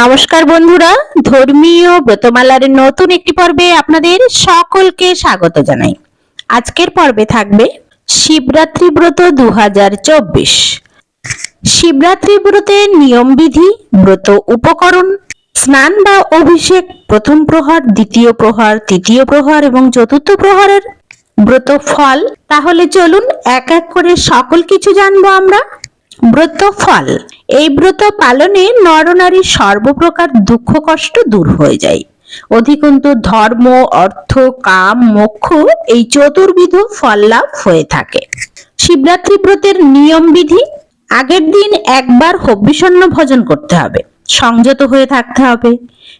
নমস্কার বন্ধুরা, ধর্মীয় ব্রতমালার নতুন একটি পর্বে আপনাদের সকলকে স্বাগত জানাই। আজকের পর্বে থাকবে শিবরাত্রি ব্রত দু হাজার চব্বিশ। শিবরাত্রি ব্রতের নিয়মবিধি, ব্রত উপকরণ, স্নান বা অভিষেক, প্রথম প্রহর, দ্বিতীয় প্রহর, তৃতীয় প্রহর এবং চতুর্থ প্রহরের ব্রত ফল। তাহলে চলুন এক এক করে সকল কিছু জানব আমরা। ব্রত ফল। এই ব্রত পালনে নরনারীর সর্বপ্রকার দুঃখ কষ্ট দূর হয়ে যায়। অধিকন্তু ধর্ম, অর্থ, কাম, মোক্ষ এই চতুর্বিধ ফল লাভ হয়ে থাকে। শিবরাত্রি ব্রতের নিয়ম বিধি, আগের দিন একবার হব্বিষণ্ণ ভজন করতে হবে। সংযত হয়ে থাকতে হবে।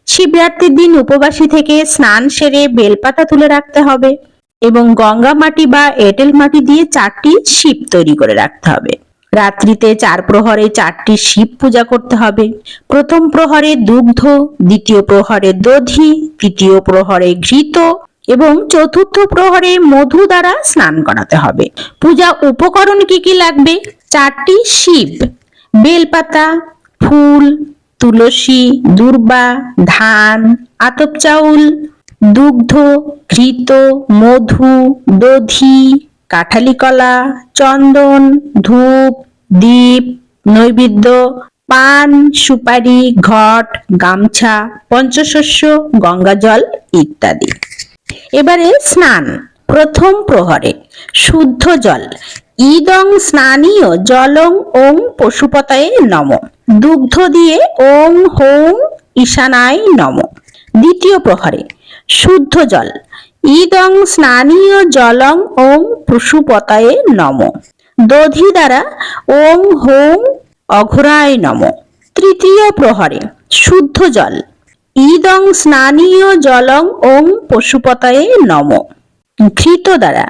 শিবরাত্রির দিন উপবাসী থেকে স্নান সেরে বেলপাতা তুলে রাখতে হবে এবং গঙ্গা মাটি বা এঁটেল মাটি দিয়ে চারটি শিব তৈরি করে রাখতে হবে। রাত্রিতে চার প্রহরে চারটি শিব পূজা করতে হবে। প্রথম প্রহরে দুগ্ধ, দ্বিতীয় প্রহরে দধি, তৃতীয় প্রহরে ঘৃত এবং চতুর্থ প্রহরে মধু দ্বারা স্নান করাতে হবে। পূজা উপকরণ কি কি লাগবে? চারটি শিব, বেলপাতা, ফুল, তুলসী, দুর্বা, ধান, আতপ চাউল, দুগ্ধ, ঘৃত, মধু, দধি কাঠালি কলা চন্দন, ধূপ, দীপ, নৈবেদ্য, পান, সুপারি, ঘট, গামছা, পঞ্চশস্য, গঙ্গাজল ইত্যাদি। এবারে স্নান, প্রথম প্রহরে, শুদ্ধ জল। ইদং স্নানীয় জলং ওং পশুপতায়ে নম। দুগ্ধ দিয়ে ওং হোং ঈশানায় নম। দ্বিতীয় প্রহরে, শুদ্ধ জল। ইদং স্নানীয় জলং ওং পশুপতায়ে নম। দধি দ্বারা ওং হোম অঘরায় নম। তৃতীয় প্রহরে শুদ্ধ জল। ইদং স্নানীয় জলং ওং পশুপতায়ে নম। ঘৃত দ্বারা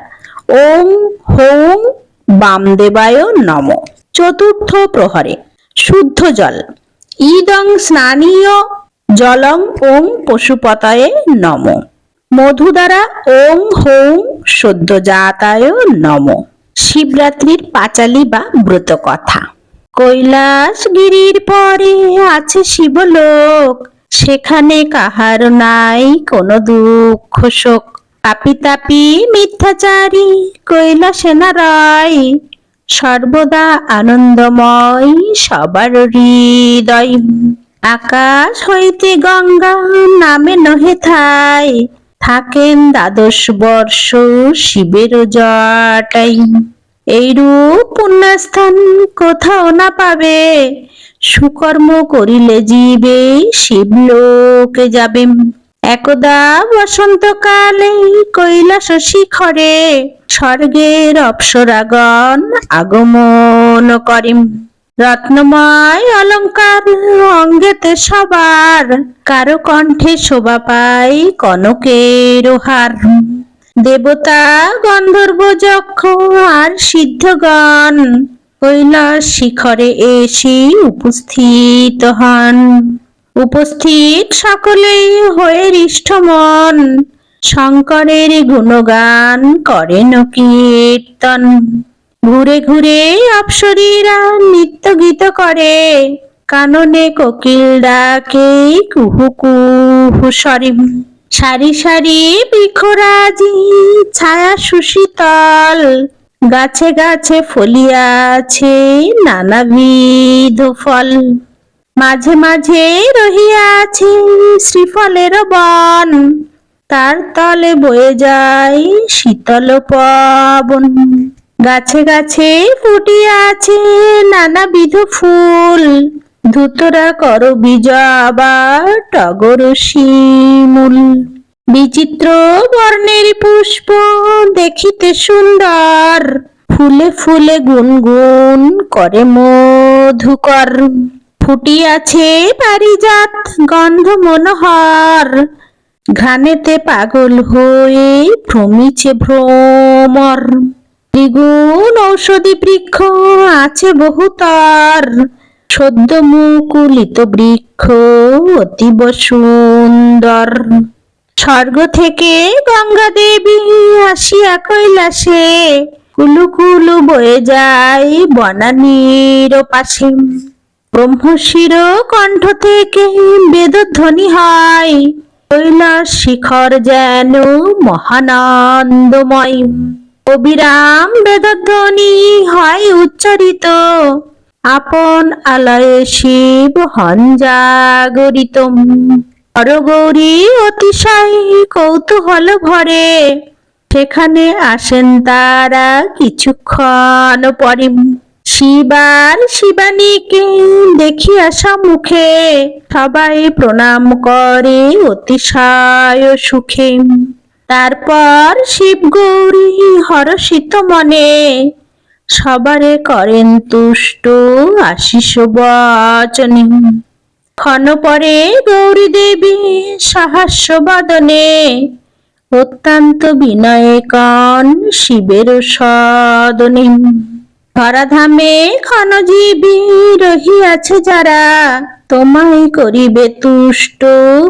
ওং হোম বামদেবায় নম। চতুর্থ প্রহরে শুদ্ধ জল। ইদং স্নানীয় জলং ওং পশুপতায়ে নম। মধু দ্বারা ওং হোং সদ্যজাতায় নম। শিবরাত্রির পাঁচালি বা ব্রত কথা। কৈলাসগিরির পরে আছে শিবলোক। সেখানে কাহার নাই কোনো দুঃখ শোক। পাপি তাপি মিথ্যাচারী কৈলাসে নারায়। সর্বদা আনন্দময় সবার হৃদয়। আকাশ হইতে গঙ্গা নামে নহে থাই থাকেন দ্বাদশ বর্ষ শিবের জটাই। এইরূপ পুণ্যস্থান কোথাও না পাবে। সুকর্ম করিলে জীবে শিবলোকে যাবে। একদা বসন্তকালে কৈলাস শিখরে স্বর্গের অপ্সরাগণ আগমন করিম। রত্নময় অলঙ্কার অঙ্গেতে সবার, কারও কণ্ঠে শোভা পাই কনকের হার। দেবতা গন্ধর্ব যক্ষ আর সিদ্ধগণ, কৈলাস শিখরে এসে উপস্থিত হন। উপস্থিত সকলেই হয়ে হৃষ্টমন শঙ্করের গুণগান করেন কীর্তন। ঘুরে ঘুরে অপ্সরীরা নৃত্য গীত করে। কাননে কোকিল ডাকে, কুহু কুহু সারি সারি বৃক্ষরাজি, ছায়া সুশীতল। গাছে গাছে ফলিয়াছে নানাবিধ ফল। মাঝে মাঝে রহিয়াছে শ্রীফলের বন। তার তলে বয়ে যায় শীতল পবন। গাছে গাছে ফুটিয়াছে নানাবিধ ফুল। ধুতরা কর বিজবা টগর শিমুল। বিচিত্র বর্ণের পুষ্প দেখিতে সুন্দর। ফুলে ফুলে গুনগুন করে মধুকর। ফুটিয়াছে পারিজাত গন্ধ মনোহর। ঘানেতে পাগল হয়ে ভ্রমিছে ভ্রমর। দ্বিগুণ ঔষধি বৃক্ষ আছে বহুতর। সদ্য মুকুলিত বৃক্ষ অতীব সুন্দর স্বর্গ থেকে গঙ্গা দেবী আসিয়া কৈলাসে কুলু কুলু বয়ে যায় বনানীর পাশে। ব্রহ্মশির কণ্ঠ থেকে বেদধ্বনি হয়, কৈলাস শিখর যেন মহানন্দময়। অবিরাম বেদধ্বনি হয় উচ্চারিত। আপন আলয়ে শিব হন জাগরিত হরগৌরী অতিশয় কৌতূহল ভরে। সেখানে আসেন তারা কিছুক্ষণ পরে। শিবার শিবানীকে দেখিয়া সম্মুখে সবাই প্রণাম করে অতিশয় সুখে। তারপর শিব গৌরী হরষিত মনে, সবারে করেন তুষ্ট আশিস বচনে। ক্ষণ পরে গৌরী দেবী সাহাস্য বদনে, অত্যন্ত বিনয়ে কন শিবের সদনে। ধরাধামে ক্ষণজীবী রহিয়াছে যারা, তোমায় করিবে তুষ্ট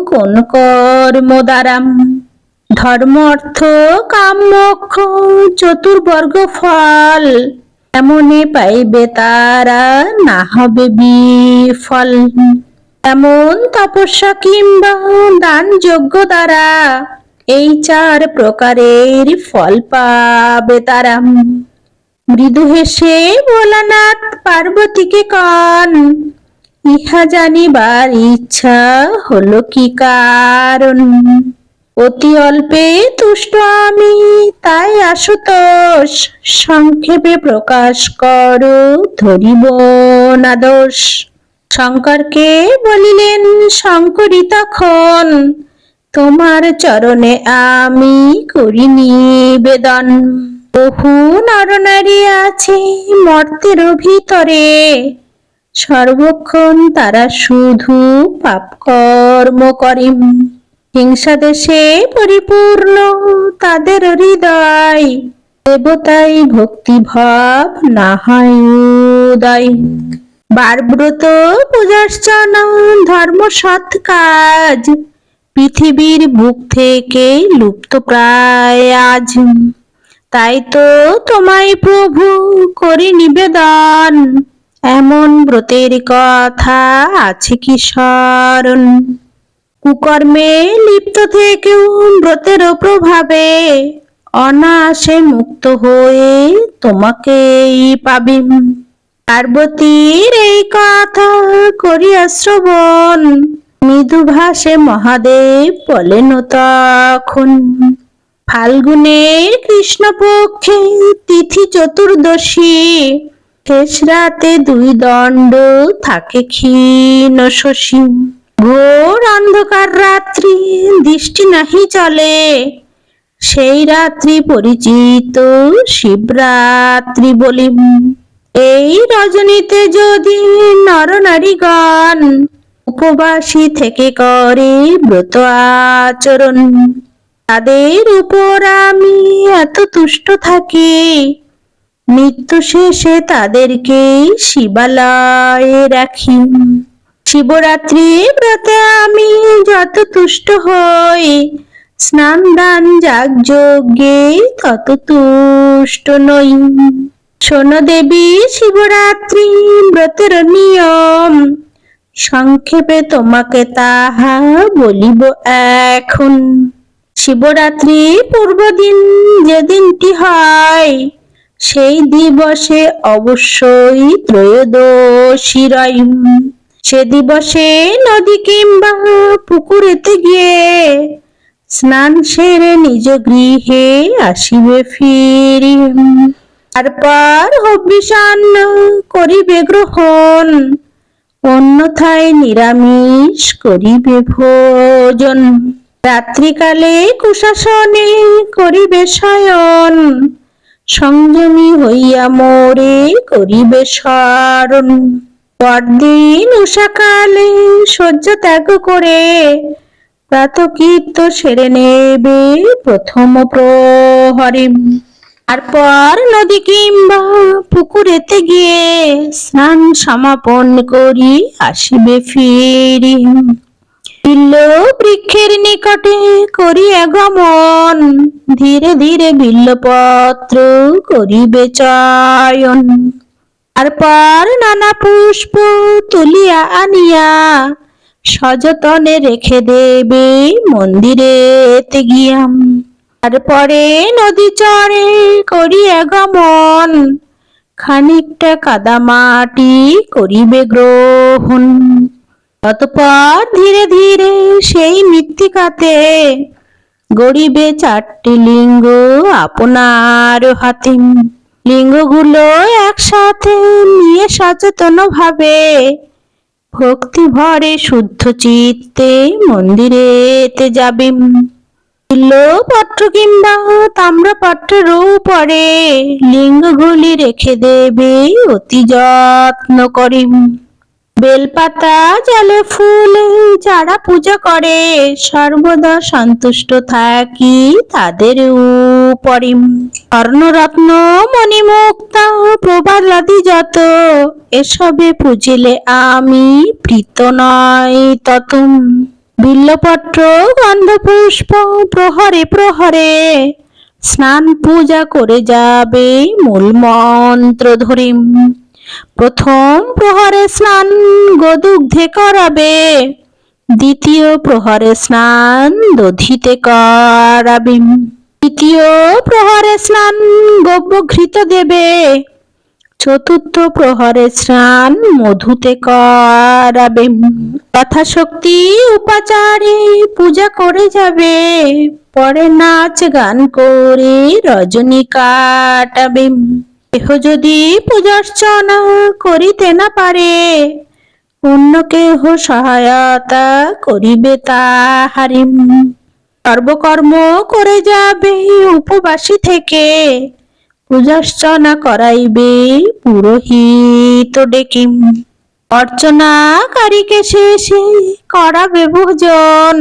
কোন কর্ম দ্বারাম ধর্ম অর্থ কাম চতুর্বর্গ ফল। এমনে পাইবে তারা, না হবে বিফল। এমন তপস্যা কিংবা দান যোগ্য দ্বারা এই চার প্রকারের ফল পাবে তারা। মৃদু হেসে, ভোলানাথ পার্বতীকে কন। ইহা জানিবার ইচ্ছা হলো কি কারণ? অতি অল্পে তুষ্ট আমি, তাই আশুতোষ সংক্ষেপে প্রকাশ করো, ধরিব না দোষ শঙ্করকে বলিলেন, শঙ্করী তখন তোমার চরণে আমি করি নিবেদন বহু নরনারী আছে মর্তের ভিতরে। সর্বক্ষণ তারা শুধু পাপ কর্ম। করে হিংসা দেশে পরিপূর্ণ তাদের হৃদয়। দেবতাই ভক্তি ভাব, না হয় উদয়। বারব্রত পূজার্চনা ধর্ম সৎ কাজ। পৃথিবীর বুক থেকে লুপ্ত প্রায় আজ। তাই তো তোমায় প্রভু করি নিবেদন। এমন ব্রতের কথা আছে কি স্মরণ? কুকর্মে লিপ্ত থেকেও ব্রতের প্রভাবে অনায়াসে মুক্ত হয়ে তোমাকেই পাবি পার্বতীর এই কথা করিয়া শ্রবণ মৃদু ভাসে মহাদেব বলেন, তখন ফাল্গুনের কৃষ্ণপক্ষে তিথি চতুর্দশী। শেষ রাতে দুই দণ্ড থাকে ক্ষীণ শশী। ঘোর অন্ধকার রাত্রি, দৃষ্টি নাহি চলে। সেই রাত্রি পরিচিত শিবরাত্রি বলি। এই রজনীতে যদি নরনারীগণ উপবাসী থেকে করে ব্রত আচরণ, তাদের উপর আমি এত তুষ্ট থাকি, মৃত্যু শেষে তাদেরকে শিবালয়ে রাখি। শিবরাত্রি ব্রতে আমি যত তুষ্ট হই, স্নান দান যাগ যজ্ঞে তত তুষ্ট নই। শোনো দেবী, শিবরাত্রি ব্রতের নিয়ম, সংক্ষেপে তোমাকে তাহা বলিব এখন। শিবরাত্রি পূর্বদিন যেদিনটি হয়, সেই দিবসে অবশ্যই ত্রয়োদশী রয়। সে দিবসে নদী কিংবা পুকুরেতে গিয়ে স্নান সেরে নিজ গৃহে আসিবে ফিরি তারপর হবিষান্ন করিবে গ্রহণ, অন্যথায় নিরামিষ করিবে ভোজন। রাত্রিকালে কুশাসনে করিবে শয়ন, সংযমী হইয়া মোরে করিবে স্মরণ। পরদিন উষাকালে শয্যা ত্যাগ করে প্রাতকৃত্য সেরে নেবে প্রথম প্রহরে। তারপর নদী কিংবা পুকুরেতে গিয়ে স্নান সমাপন করি, আসিবে ফিরি। বিল্ল বৃক্ষের নিকটে করিয়া গমন ধীরে ধীরে বিল্লপত্র করিবে চয়ন। তারপর নানা পুষ্প তুলিয়া আনিয়া সযতনে রেখে দেবে মন্দিরে গিয়াম। তারপরে নদী চরে করিয়া গমন, খানিকটা কাদা মাটি করিবে গ্রহণ। অতপর ধীরে ধীরে সেই মৃত্তিকাতে গড়িবে চারটি লিঙ্গ আপনার হাতে। লিঙ্গগুলো একসাথে নিয়ে সচেতন ভাবে ভক্তি ভরে শুদ্ধ চিত্তে মন্দিরেতে যাবে। পত্র কিংবা তাম্রপত্রের উপরে লিঙ্গগুলি রেখে দেবে, অতি যত্ন করে। বেলপাতা, জলে ফুলে যারা পূজা করে, সর্বদা সন্তুষ্ট থাকি তাদের উপরে স্বর্ণরত্ন মণিমুক্তা প্রবালাদি যত, এসবে পুজিলে আমি প্রীত নয় তত বিল্লপত্র, গন্ধপুষ্প প্রহরে প্রহরে, স্নান পূজা করে যাবে মূল মন্ত্র ধরে প্রথম প্রহরে স্নান গোদুগ্ধে করাবে, দ্বিতীয় প্রহরে স্নান দধিতে করাবে। তৃতীয় প্রহরে স্নান গব্যঘৃত দেবে, চতুর্থ প্রহরে স্নান মধুতে করাবে। যথাশক্তি উপাচারে পূজা করে যাবে, পরে নাচ গান করে রজনী কাটাবে। কেহ যদি পূজার্চনা করিতে না পারে, অন্য কেহ সহায়তা করিবে তাহারিম সর্বকর্ম করে যাবে উপবাসী থেকে, পূজার্চনা করাইবে পুরোহিত ডেকিম অর্চনাকারীকে শেষে করাবে ভোজন,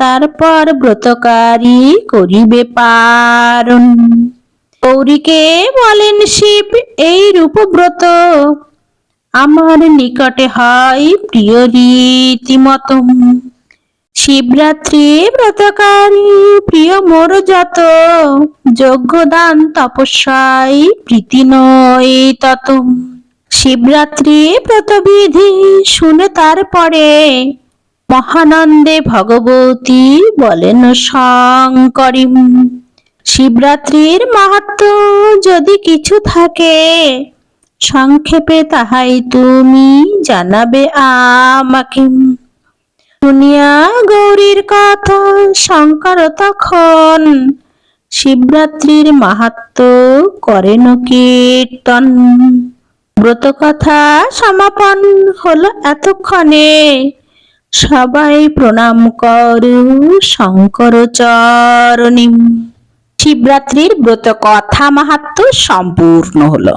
তারপর ব্রতকারী করিবে পারণ। গৌরীকে বলেন শিব, এই রূপব্রত আমার নিকটে হয় প্রিয় রীতিমত। শিবরাত্রি ব্রতকারী, প্রিয় মোর যত। যোগ্য দান তপস্যায় প্রীতি নয় তত। শিবরাত্রি ব্রতবিধি শুনে তারপরে মহানন্দে ভগবতী বলেন শঙ্করিম শিবরাত্রির মাহাত্ম যদি কিছু থাকে, সংক্ষেপে তাহাই তুমি জানাবে আমাকে। শুনিয়া গৌরীর কথা শঙ্কর তখন শিবরাত্রির মাহাত্ম করেন কীর্তন। ব্রত কথা সমাপন হলো এতক্ষণে। সবাই প্রণাম করু শঙ্কর চরণী। শিবরাত্রির ব্রত কথা মাহাত্ম সম্পূর্ণ হলো।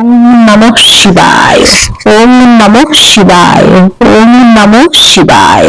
ওম শিবায় ওম নমঃ শিবায় ওম নমঃ শিবায়।